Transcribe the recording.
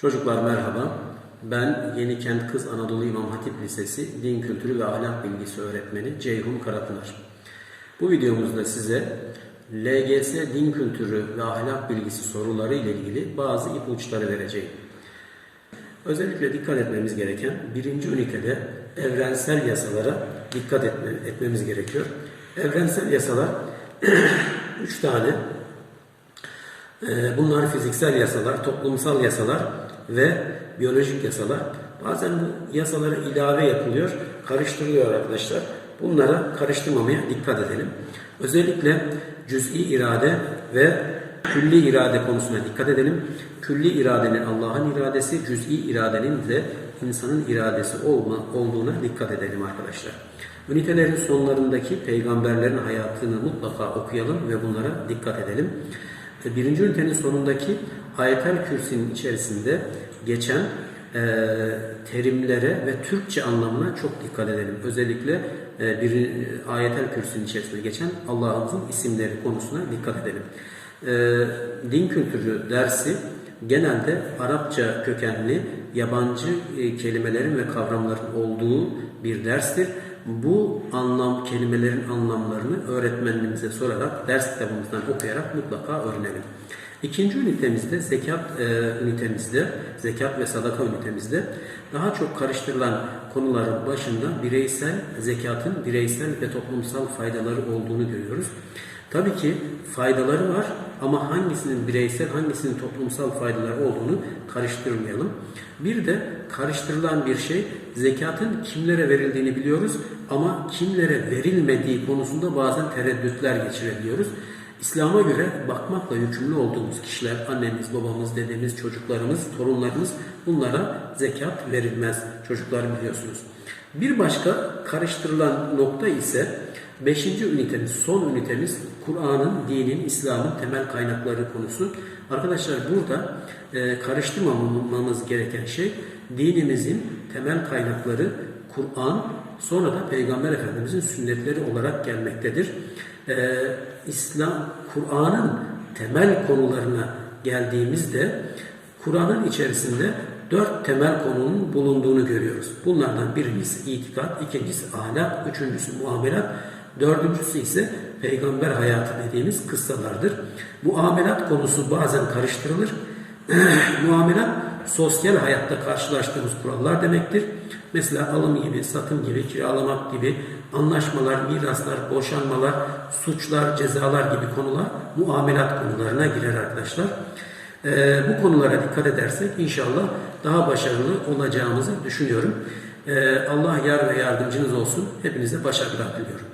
Çocuklar merhaba. Ben Yenikent Kız Anadolu İmam Hatip Lisesi Din Kültürü ve Ahlak Bilgisi Öğretmeni Ceyhun Karapınar. Bu videomuzda size LGS Din Kültürü ve Ahlak Bilgisi soruları ile ilgili bazı ipuçları vereceğim. Özellikle dikkat etmemiz gereken birinci ünitede evrensel yasalara dikkat etme, etmemiz gerekiyor. Evrensel yasalar üç tane ee, Bunlar fiziksel yasalar, toplumsal yasalar ve biyolojik yasalar. Bazen bu yasalara ilave yapılıyor, karıştırılıyor arkadaşlar. Bunlara karıştırmamaya dikkat edelim. Özellikle cüz'i irade ve külli irade konusuna dikkat edelim. Külli iradenin Allah'ın iradesi, cüz'i iradenin de insanın iradesi olma, olduğuna dikkat edelim arkadaşlar. Ünitelerin sonlarındaki peygamberlerin hayatını mutlaka okuyalım ve bunlara dikkat edelim. Birinci ünitenin sonundaki ayetel kürsinin içerisinde geçen e, terimlere ve Türkçe anlamına çok dikkat edelim. Özellikle e, bir ayetel kürsünün içerisinde geçen Allah'ımızın isimleri konusuna dikkat edelim. E, din kültürü dersi genelde Arapça kökenli yabancı e, kelimelerin ve kavramların olduğu bir derstir. Bu anlam kelimelerin anlamlarını öğretmenimize sorarak ders kitabımızdan okuyarak mutlaka öğrenelim. İkinci ünitemizde zekat e, ünitemizde zekat ve sadaka ünitemizde daha çok karıştırılan konuların başında bireysel zekatın bireysel ve toplumsal faydaları olduğunu görüyoruz. Tabii ki faydaları var ama hangisinin bireysel, hangisinin toplumsal faydaları olduğunu karıştırmayalım. Bir de karıştırılan bir şey zekatın kimlere verildiğini biliyoruz ama kimlere verilmediği konusunda bazen tereddütler geçirebiliyoruz. İslam'a göre bakmakla yükümlü olduğumuz kişiler, annemiz, babamız, dedemiz, çocuklarımız, torunlarımız bunlara zekat verilmez. Çocuklar biliyorsunuz. Bir başka karıştırılan nokta ise Beşinci ünitemiz, son ünitemiz Kur'an'ın, dinin, İslam'ın temel kaynakları konusu. Arkadaşlar burada e, karıştırmamamız gereken şey dinimizin temel kaynakları Kur'an, sonra da Peygamber Efendimizin sünnetleri olarak gelmektedir. E, İslam, Kur'an'ın temel konularına geldiğimizde Kur'an'ın içerisinde dört temel konunun bulunduğunu görüyoruz. Bunlardan birincisi itikat, ikincisi ahlak, üçüncüsü muamelat, Dördüncüsü ise peygamber hayatı dediğimiz kıssalardır. Muamelat konusu bazen karıştırılır. Muamelat sosyal hayatta karşılaştığımız kurallar demektir. Mesela alım gibi, satım gibi, kiralamak gibi, anlaşmalar, miraslar, boşanmalar, suçlar, cezalar gibi konular muamelat konularına girer arkadaşlar. Ee, bu konulara dikkat edersek inşallah daha başarılı olacağımızı düşünüyorum. Ee, Allah yar ve yardımcınız olsun. Hepinize başarılar diliyorum.